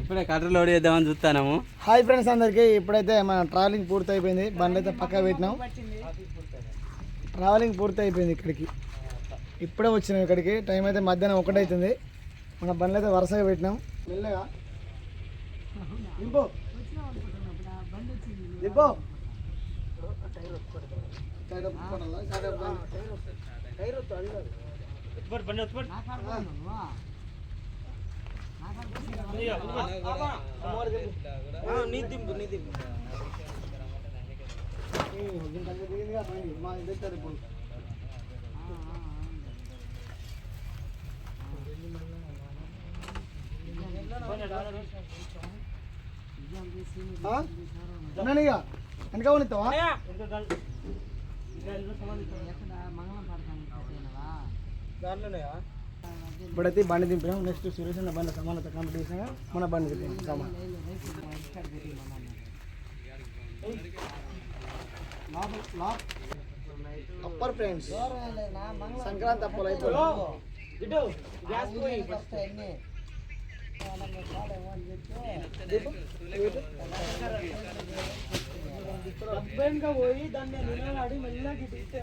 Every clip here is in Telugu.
ఇప్పుడే కట్టలు లోడ్ చేద్దామని చూస్తాము హాయ్ ఫ్రెండ్స్ అందరికీ ఇప్పుడైతే మన ట్రావెలింగ్ పూర్తి అయిపోయింది బండి అయితే పక్కా పెట్టినాం. ట్రావెలింగ్ పూర్తి అయిపోయింది ఇక్కడికి. ఇప్పుడే వచ్చినాం ఇక్కడికి. టైం అయితే మధ్యాహ్నం ఒకటి అవుతుంది మన బండ్లు అయితే వరుసగా పెట్టినాం. మెల్లగా. దింపు దిగిందిగా బండి. మా ఇది ఎత్తారు ఇప్పుడు. ఆ? ఉన్నాను ఇక వెనక కొనిస్తావా ఇప్పుడైతే ఈ బండి దింపినాం నెక్స్ట్ సురేష్ అన్న బండి సమానత కాంపిటీషన్ మన బండి దింపాం సమానం అప్పర్ ఫ్రెండ్స్ సంక్రాంతి అప్పలు అయిపోయి పోయి దాన్ని నిలబడి మెల్లగా గిట్టిస్తే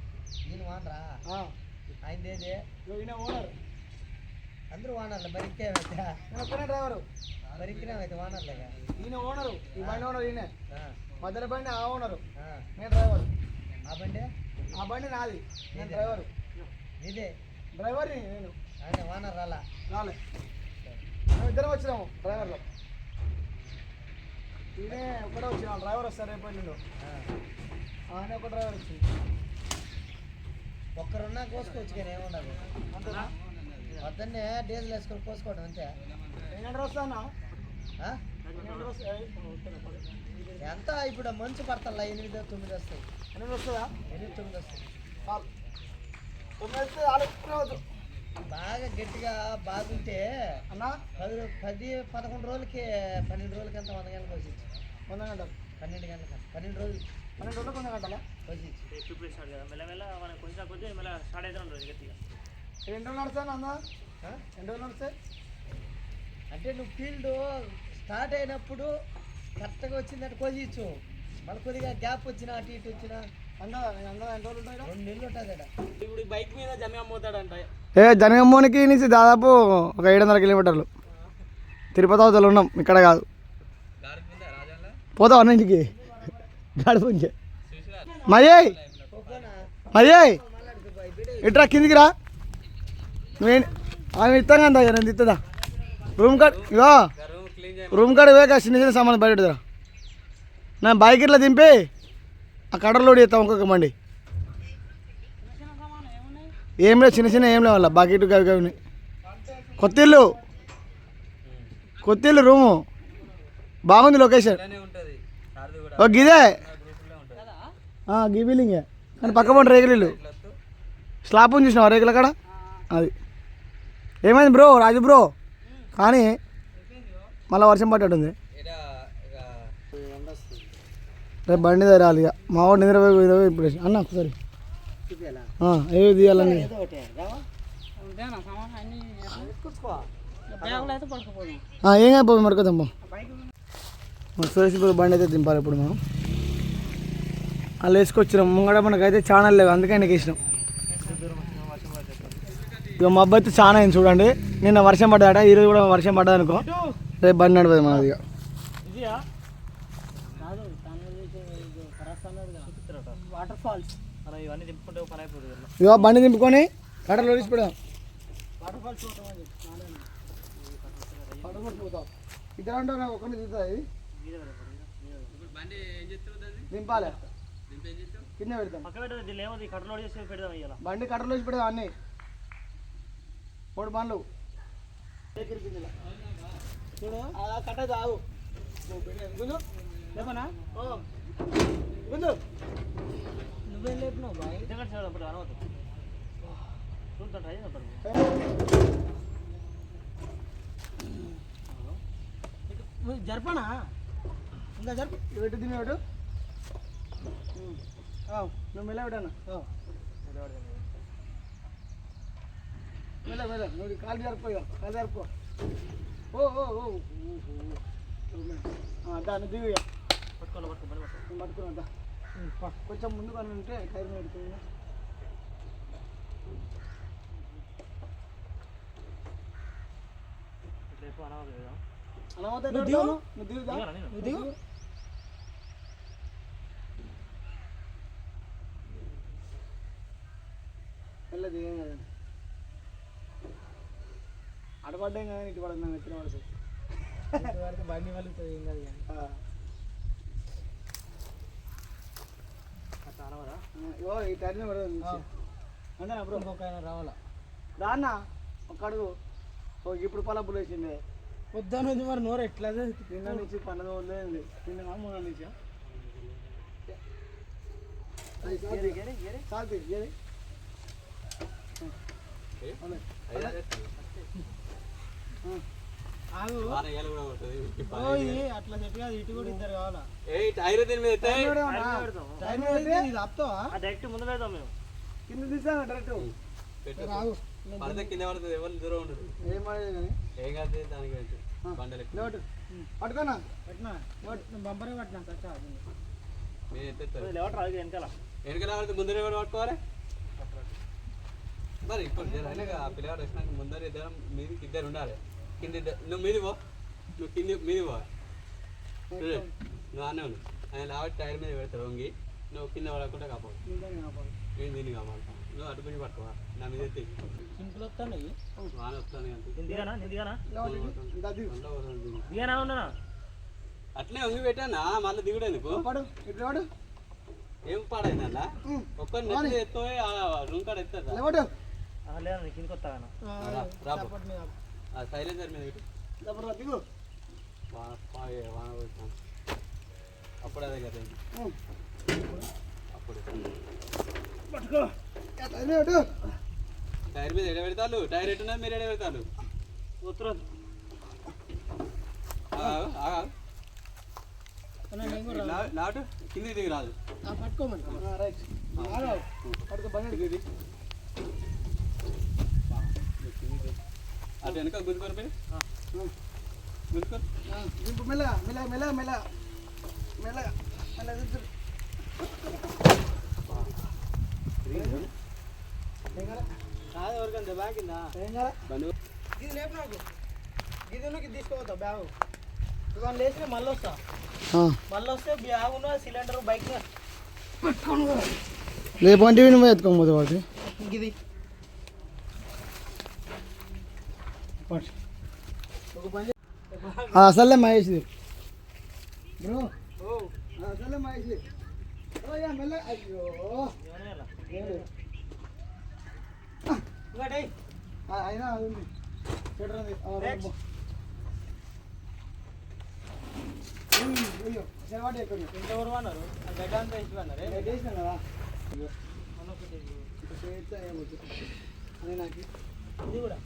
నేను వానరా ఆయనదేది ఈయన ఓనర్ అందరూ వానర్లు బరికే నేను ఒక్కనే డ్రైవరు బరికినామైతే వానర్లేగా ఈయన ఓనరు ఈ బండి ఓనర్ ఈయన మధ్యలో బండి ఆ ఓనరు. నేను డ్రైవరు ఆ బండి ఆ బండి నాది నేను డ్రైవరు ఇదే డ్రైవర్ని నేను ఆయన వానర్ రాలా రాలే మేము ఇద్దరం వచ్చినాము డ్రైవర్లో ఈయనే ఒక్కడే వచ్చినాం డ్రైవర్ వస్తారు రేపు ఆ. ఆయన ఒక డ్రైవర్ వచ్చింది ఒక్కరున్నా కోసుకోవచ్చు కానీ ఏముండదు అంతేనా? పొద్దున్నే డీజిల్ వేసుకొని కోసుకోవడం అంతే. ఎంత? ఇప్పుడు మంచు పడతల్లా ఎనిమిది తొమ్మిది వస్తాయి. ఎనిమిది వస్తుందా? ఎనిమిది తొమ్మిది వస్తాయి. తొమ్మిది వస్తే ఆలోచించవద్దు బాగా గట్టిగా బాగుంటే అన్నా? పది పది పదకొండు రోజులకి పన్నెండు రోజులకి ఎంత వంద గంటలకు వచ్చి వంద గంటలు. పన్నెండు గంటలకు పన్నెండు రోజులు. పన్నెండు రోజులు వంద గంటలా? ఎన్ని రోజులు నడుస్తాను అన్న ఎన్ని రోజులు నడుస్తాయి అంటే నువ్వు ఫీల్డ్ స్టార్ట్ అయినప్పుడు కరెక్ట్గా వచ్చిందంటే కొలిచ్చు మళ్ళీ కొద్దిగా గ్యాప్ వచ్చినా అటు ఇటు వచ్చినా ఏ జనగమ్మోనికి నుంచి దాదాపు ఒక ఏడు వందల కిలోమీటర్లు. తిరుపతి అవతల ఉన్నాం ఇక్కడ కాదు. పోతావు అన్న ఇంటికి గడుపుంచి మయ్యాయ్ మయ్యాయ్ ఇట్రా కిందికి రా. నేను ఆమె ఇస్తాం కదా నేను ఇస్తుందా రూమ్ కార్డ్ చేయ రూమ్ కార్డ్ వేక చిన్న చిన్న సామాన్ బయట నా బైక్ ఇట్లా దింపి ఆ కడర్ లోడ్ చేస్తాం ఇంకొక మండి ఏం లేదు చిన్న చిన్న ఏం లేవు బకెట్ గవి ఉన్నాయి. కొత్త ఇల్లు కొత్త ఇల్లు రూము. బాగుంది లొకేషన్ ఇలానే ఉంటుంది. సార్ది కూడా ఓ గిదే. గ్రూపులో ఉంటుంది ఆ, గీ బిల్డింగే కానీ పక్క పంట రేగులు ఇల్లు స్లాబ్ ఉంది చూసినావా రేకుల కాడ? అది. ఏమైంది బ్రో? రాజు బ్రో. కానీ మళ్ళీ వర్షం పట్టేటుంది రేపు బండి తెరాలి ఇక. మా వాడు నిద్రపోయి ఇరవై ఇప్పుడు అన్న ఒకసారి. ఏవి తీయాలని. ఏం అయిపోయి మరొక దింపం సురేష్ బండి అయితే దింపాలి ఇప్పుడు మనం. అలా వేసుకొచ్చినాం. ముంగడ మనకైతే ఛానల్ లేవు. అందుకే నీకు ఇష్టం ఇక మా అయితే చాలా అయింది చూడండి. నిన్న వర్షం పడ్డాట. ఈరోజు కూడా వర్షం పడ్డా అనుకో. రేపు బండి నడవదు మనది ఇక వాటర్ ఫాల్స్ ఇక బండి దింపుకొని కట్టలు వేసి వాటర్ ఫాల్స్ ఇద్దరు అంటే ఒకరిని దిగుతుంది దింపాలి. కింద పెడతాం పక్క పెట్టదు లేవది కట్టలోడ్ చేసి పెడదాం ఇవాళ బండి కట్టలో వేసి పెడదాం అన్నీ. మూడు బండ్లు. చూడు. ఆ కట్ట తాగు గుంజు లేపనా? ఓ. గుంజు నువ్వేం లేపినావు బాయ్? జరపనా? ఇంకా జరుపు. తిని ఇటు ఆవు, నువ్వు మెల్ల పెట్టాను మెల్ల మెల్ల నువ్వు కాలు జరుపు ఇక కాలు జరుపు ఓ ఓ ఓ ఓ, ఓ. ఆ, దా నువ్వు దిగు పట్టుకున్నా దా. కొంచెం ముందు కానీ ఉంటే టైర్ పెడుతుంది అనవద్దు నువ్వు దిగు. నువ్వు దిగుదా నువ్వు దిగు వెళ్ళదు ఏం కదండి? అడపడ్డాం కానీ ఇటు పడదు నాకు ఎత్తిన పడుతుంది బండి వలుగుతుంది ఏం కాదు కానీ. ఓ ఈ టైర్ పడదు అంతేనా బ్రో? ఇంకొక ఆయన రావాలా? దాన్న ఒక అడుగు. ఓ ఇప్పుడు పల పులేసిందే పొద్దున మరి నోరు ఎట్లా నిన్న నుంచి పన్నెండు వందలు అయింది నిన్న మూడు నుంచి? చాలు ఏది ఆగు వాన ఇయ్యాల కూడా కొడుతుంది. ఓ ఇది అట్లా సెట్ కాదు ఇటు కూడా ఇద్దరు కావాలా ఏయ్ టైర్ దీని మీద ఎత్తే. టైం అయితే ఇది ఆపుతావా కింద తీసాను డైరెక్ట్ పడితే కింద పడుతుంది ఎవరు దూరం ఉండదు ఏం కానీ ఏం కాదు దానికి. బండలు పట్టుకోనా పట్టినా బంపరే పట్టినా నేను. వెనకాల పడితే ఎవరు పట్టుకోవాలి మరి ఇప్పుడు అయినా ఆ పిల్లగాడు వచ్చినాక ముందర ఇద్దరు మీదికి ఇద్దరు ఉండాలి. కింద ఇద్దరు నువ్వు మీది పో. నువ్వు కింది మీది పో. నువ్వు అనే ఉన్నావు ఆయన లావటి టైర్ మీద పెడతారు వంగి. నువ్వు కింద పడకుండా కాపాడు. నేను దీన్ని కాపాడు నువ్వు అటు పోయి పట్టుకోవా నా మీద ఎత్తి. సింపుల్ వాన వస్తాను. అట్లే వంగి పెట్టానా? మళ్ళీ దిగుడు ఎందుకు? పడు. ఇటు వాడు. ఏం పాడైంది అలా ఒక్కరి నెత్తి ఎత్తుపోయి ఆ రూమ్ కాడ ఎత్తారా? రా పో. సపోర్ట్ మీద సైలెన్సర్ అప్పుడు అదే కదా. అప్పుడు. టైర్ మీద ఎడ పెడతారు? టైర్ ఎట్టున్నా మీరు ఎడ పెడతారు? లాటు కిందికి దిగి రాదు. పట్టుకోమని. పట్టుకో బండి ఇది అటు వెనక గుంజుకొని పోయి గుంజుకొని దింపు మెల్లగా మెల్లగా మెల్లగా మెల్లగా మెల్లగా మెల్లగా దింపు? కాదు కాలే? బండి ఇది లేపు నాకు. ఇది తీసుకోవద్దా బ్యాగ్. లేచిన మళ్ళీ వస్తా. మళ్ళీ వస్తే బ్యాగ్ ఉన్న సిలిండర్ బైక్ లేపంటే నువ్వు ఎత్తుకోకపోతే వాటి ఇది ఒక పని అసలే మహేష్ బ్రో అసలే మహేష్ అయినా అది ఉంది. చూడరా అది. ఆ, Next. రాబో. ఉయ్, అయ్యో. సెలవాటి ఎక్కడ? ఇంకెవరు అన్నారు. ఆ గడ్డ అంతా అన్నారు. నేను చేసినా కదా నాకు. ఇది కూడా.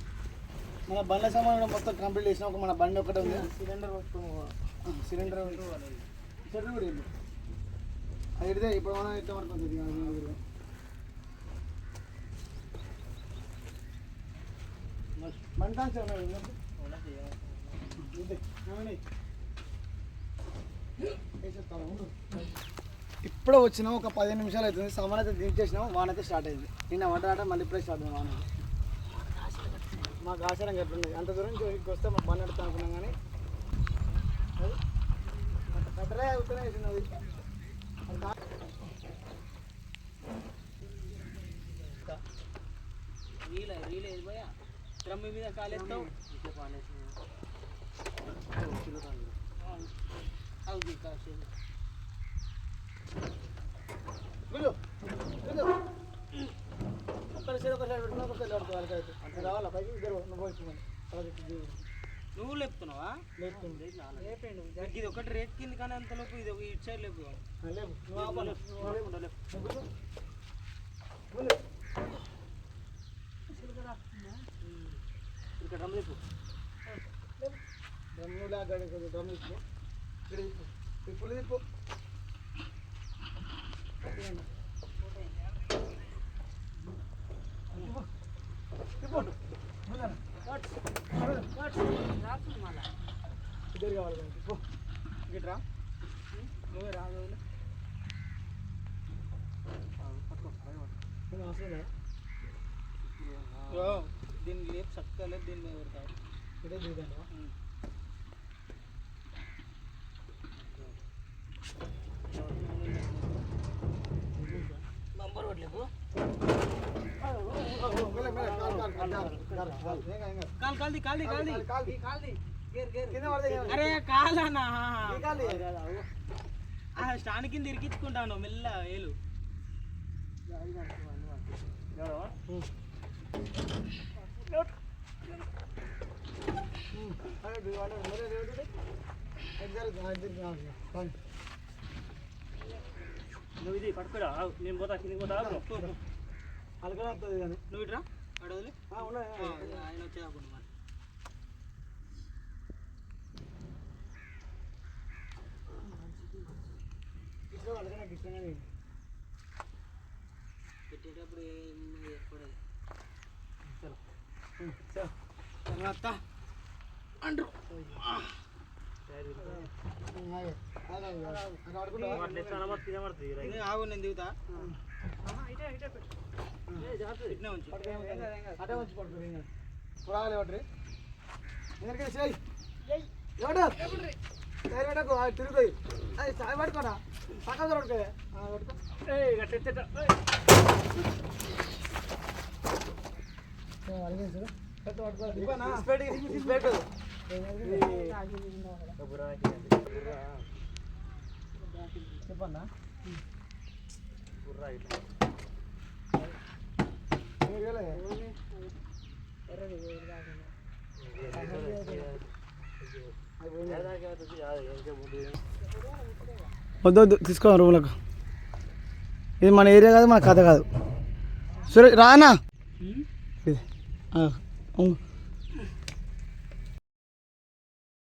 మన బండ్ల సామాన్ మొత్తం కంప్లీట్ చేసినా ఒక మన బండి ఒకటి ఉంది. సిలిండర్ సిలిండర్ సిలిండర్ కూడా ఉంది అది ఇడితే ఇప్పుడు మనం ఎట్లా పడుతుంది? వేసేస్తాను, ఉండు. ఇప్పుడే వచ్చినాం ఒక పదిహేను నిమిషాలు అవుతుంది. సామాన్ అయితే దించేసినాం వాన అయితే స్టార్ట్ అయింది. నిన్న వంట ఆట మళ్ళీ ఇప్పుడే స్టార్ట్ అయింది వాన మాకు ఆశ్చర్యం ఎట్లుంది అంత దూరం నుంచి వస్తే మాకు బండి నడుతా అనుకున్నాం కానీ అది కట్టరే అవుతూనే వేసింది రీల్ రీల్ ఏది పోయా డ్రమ్ మీద కాలేస్తావు అవుది వెళ్ళు, వెళ్ళు. ఒక్కరి సైడ్ ఒకసారి పెట్టుకున్నా ఒకసారి పడుతుంది వాళ్ళకి అయితే అంతే రావాలా పైకి ఇద్దరు నువ్వు లేపుతున్నావా? ఇది ఒకటి రేట్ కింది కానీ అంతలోపు ఇది ఒక ఇటు సైడ్ లేపు లేపు. లేపు. ఇక్కడ రమ్మ లేపు. గడి కొద్దిగా దమ్ము తిప్పు. ఇక్కడ తిప్పు. తిప్పులు ఇద్దరు కావాలి కానీ. తిప్పు. ఇట్రా నువ్వే రా నువ్వు నేను అవసరం లేదా? దీన్ని లేపు చక్కగా లేపు దీన్ని మీద పెడతావు ఇదే దిగుతాను నంబర్ పట్టలేపు కాల్ కాల్ది కాల్ది కాల్ది కాల్ది గేర్ గేర్ కింద పడితే ఏం- అరే కాలనా ఈ కాలు. ఆ స్టాండ్ కింద ఇరికించుకుంటాను మెల్ల ఏలు. కానీ. నువ్వు ఇది పట్టుకోడా నేను పోతా కిందకి పోతా అలకనే వస్తుంది కానీ. నువ్వు ఇట్రా అడవులు ఆ, ఉన్నాయి, ఉన్నాయి. ఆయన వచ్చేదాకుండా మరి ఇట్లా అలకనే గిట్లనే ఉంది. పెట్టేటప్పుడు ఏం ఏర్పడదు ఉం, చలో. తర్వాత అంటారు ఆగు. నేను దిగుతా. ఉంచు. అటే ఏం కాదు. రావాలి ఒకటి ఎందుకంటే తిరుగుతాయి అది సాయి పట్టుకోరా. పక్కన పడుకో ఆ, పట్టుకో చెప్పన్నా వద్దు వద్దు తీసుకో రూమ్లకు. ఇది మన ఏరియా కాదు మన కథ కాదు. సురేష్ రానా? ఇది.